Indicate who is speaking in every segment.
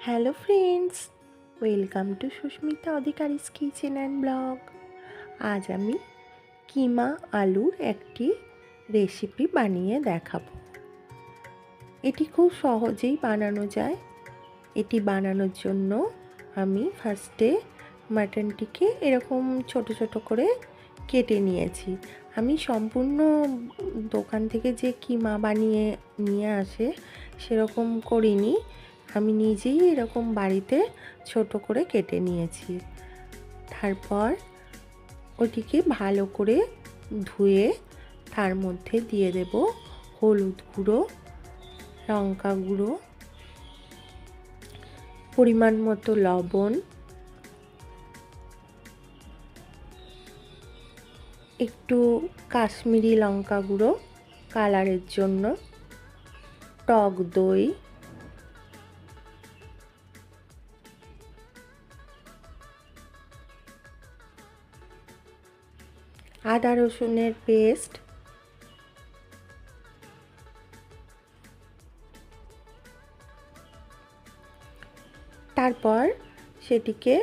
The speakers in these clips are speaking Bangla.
Speaker 1: Hello friends, welcome to Susmita Adhikari's kitchen and blog. আজ আমি কিমা আলুর একটি রেসিপি বানিয়ে দেখাবো। এটি খুব সহজেই বানানো যায়। এটি বানানোর জন্য আমি ফার্স্টে মাটনটিকে এরকম ছোট ছোট করে কেটে নিয়েছি। আমি সম্পূর্ণ দোকান থেকে যে কিমা বানিয়ে নিয়ে আসে সেরকম করিনি। আমি নিজেই এরকম বাড়িতে ছোট করে কেটে নিয়েছি। তারপর ওটিকে ভালো করে ধুয়ে তার মধ্যে দিয়ে দেব হলুদ গুঁড়ো, লঙ্কা গুঁড়ো, পরিমাণ মতো লবণ। একটু কাশ্মীরি লঙ্কা গুঁড়ো কালারের জন্য। টক দই। আদা রসুনের পেস্ট। তারপর সেটিকে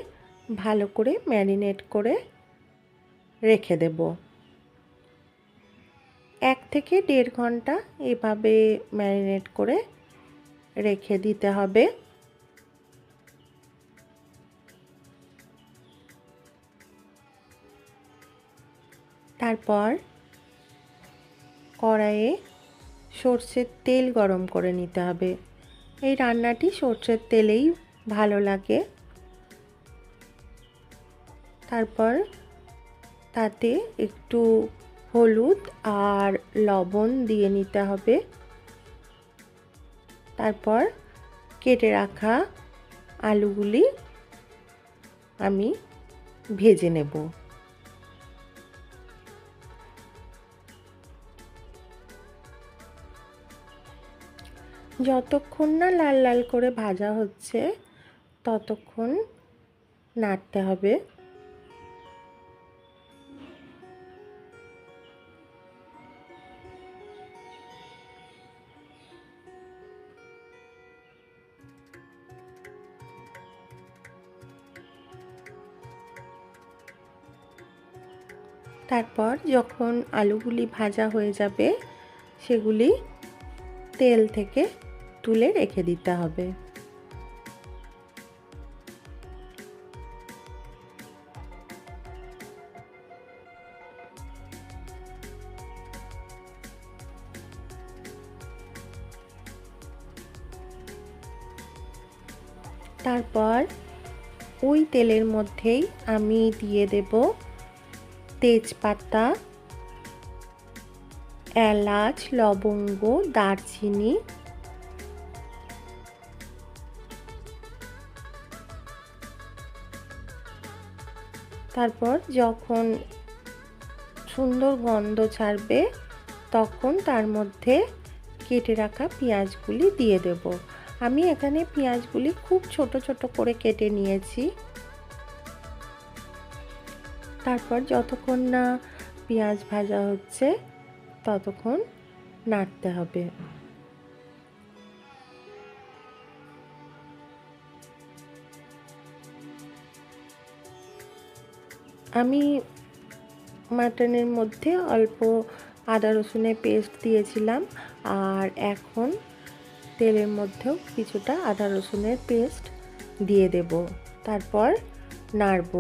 Speaker 1: ভালো করে ম্যারিনেট করে রেখে দেব। এক থেকে দেড় ঘণ্টা এভাবে ম্যারিনেট করে রেখে দিতে হবে। তারপর কড়াইয়ে সর্ষের তেল গরম করে নিতে হবে। এই রান্নাটি সর্ষের তেলেই ভালো লাগে। তারপর তাতে একটু হলুদ আর লবণ দিয়ে নিতে হবে। তারপর কেটে রাখা আলুগুলি আমি ভেজে নেব। যতক্ষণ না লাল লাল করে ভাজা হচ্ছে, ততক্ষণ নাড়তে হবে। তারপর যখন আলুগুলি ভাজা হয়ে যাবে, সেগুলি তেল থেকে তুলে রেখে দিতে হবে। তারপর ওই তেলের মধ্যেই আমি দিয়ে দেব তেজপাতা, এলাচ, লবঙ্গ, দারচিনি তারপর যখন সুন্দর গন্ধ ছাড়বে, তখন তার মধ্যে কেটে রাখা পেঁয়াজগুলি দিয়ে দেব। আমি এখানে পেঁয়াজগুলি খুব ছোট ছোট করে কেটে নিয়েছি। তারপর যতক্ষণ না পেঁয়াজ ভাজা হচ্ছে, ততক্ষণ নাড়তে হবে। আমি মাটনের মধ্যে অল্প আদা রসুনের পেস্ট দিয়েছিলাম আর এখন তেলের মধ্যেও কিছুটা আদা রসুনের পেস্ট দিয়ে দেব। তারপর নাড়ব।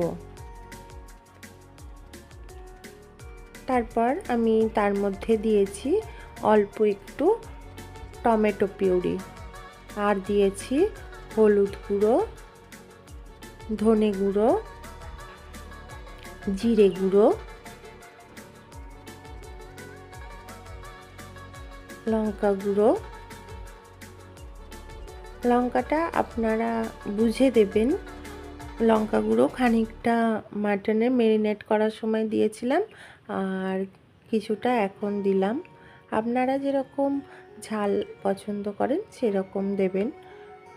Speaker 1: তারপর আমি তার মধ্যে দিয়েছি অল্প একটু টমেটো পিউরি আর দিয়েছি হলুদ গুঁড়ো, ধনে গুঁড়ো জিরে গুঁড়ো, লঙ্কা গুঁড়ো। লঙ্কাটা আপনারা বুঝে দেবেন। লঙ্কা গুঁড়ো খানিকটা মাটনে মেরিনেট করার সময় দিয়েছিলাম আর কিছুটা এখন দিলাম। আপনারা যেরকম ঝাল পছন্দ করেন সেরকম দেবেন।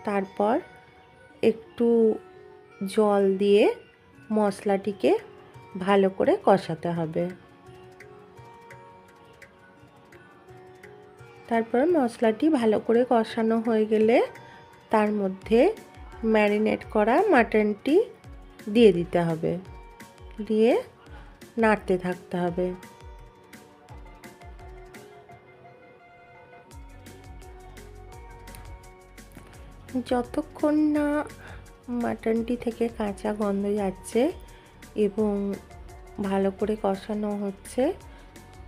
Speaker 1: তারপর একটু জল দিয়ে মশলাটিকে ভালো করে কষাতে হবে। তারপর মশলাটি ভালো করে কষানো হয়ে গেলে তার মধ্যে ম্যারিনেট করা মাটনটি দিয়ে দিতে হবে। দিয়ে নাড়তে থাকতে হবে। যতক্ষণ না মাটনটি থেকে কাঁচা গন্ধ যাচ্ছে এবং ভালো করে কষানো হচ্ছে,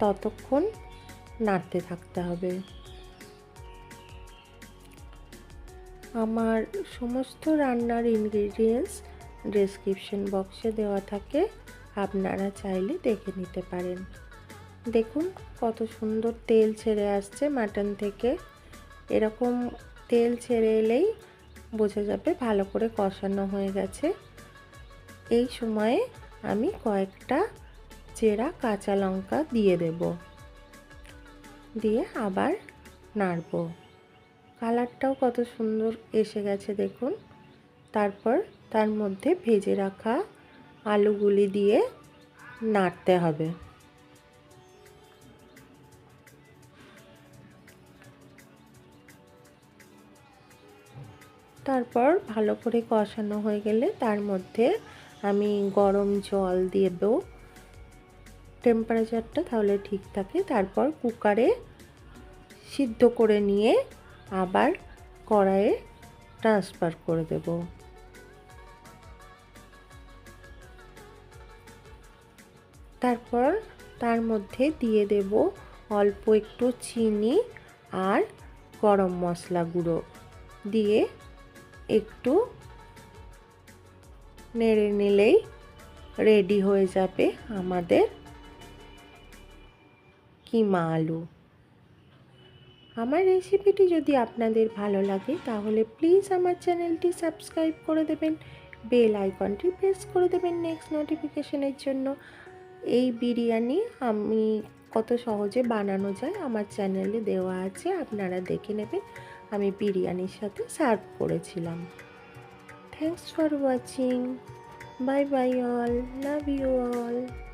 Speaker 1: ততক্ষণ নাড়তে থাকতে হবে। আমার সমস্ত রান্নার ইনগ্রিডিয়েন্টস ডেসক্রিপশন বক্সে দেওয়া থাকে, আপনারা চাইলে দেখে নিতে পারেন। দেখুন কত সুন্দর তেল ছেড়ে আসছে মাটন থেকে। এরকম তেল ছেড়ে এলেই বোঝা যাবে ভালো করে কষানো হয়ে গেছে। এই সময়ে আমি কয়েকটা চেরা কাঁচা লঙ্কা দিয়ে দেব। দিয়ে আবার নাড়ব। কালারটাও কত সুন্দর এসে গেছে দেখুন। তারপর তার মধ্যে ভেজে রাখা আলুগুলি দিয়ে নাড়তে হবে। তারপর ভালো করে কষানো হয়ে গেলে তার মধ্যে আমি গরম জল দিয়ে দেব। টেম্পারেচারটা তাহলে ঠিক থাকে। তারপর কুকারে সিদ্ধ করে নিয়ে আবার কড়াইয়ে ট্রান্সফার করে দেব। তারপর তার মধ্যে দিয়ে দেব অল্প একটু চিনি আর গরম মশলা গুঁড়ো। দিয়ে একটু নেড়ে নিলেই রেডি হয়ে যাবে আমাদের কিমা আলু। আমার রেসিপিটি যদি আপনাদের ভালো লাগে, তাহলে প্লিজ আমার চ্যানেলটি সাবস্ক্রাইব করে দেবেন বেল আইকনটি প্রেস করে দেবেন নেক্সট নোটিফিকেশনের জন্য। এই বিরিয়ানি আমি কত সহজে বানানো যায় আমার চ্যানেলে দেওয়া আছে, আপনারা দেখে নেবেন। আমি বিরিয়ানির সাথে সার্ভ করেছিলাম। Thanks for watching. Bye bye all. Love you all.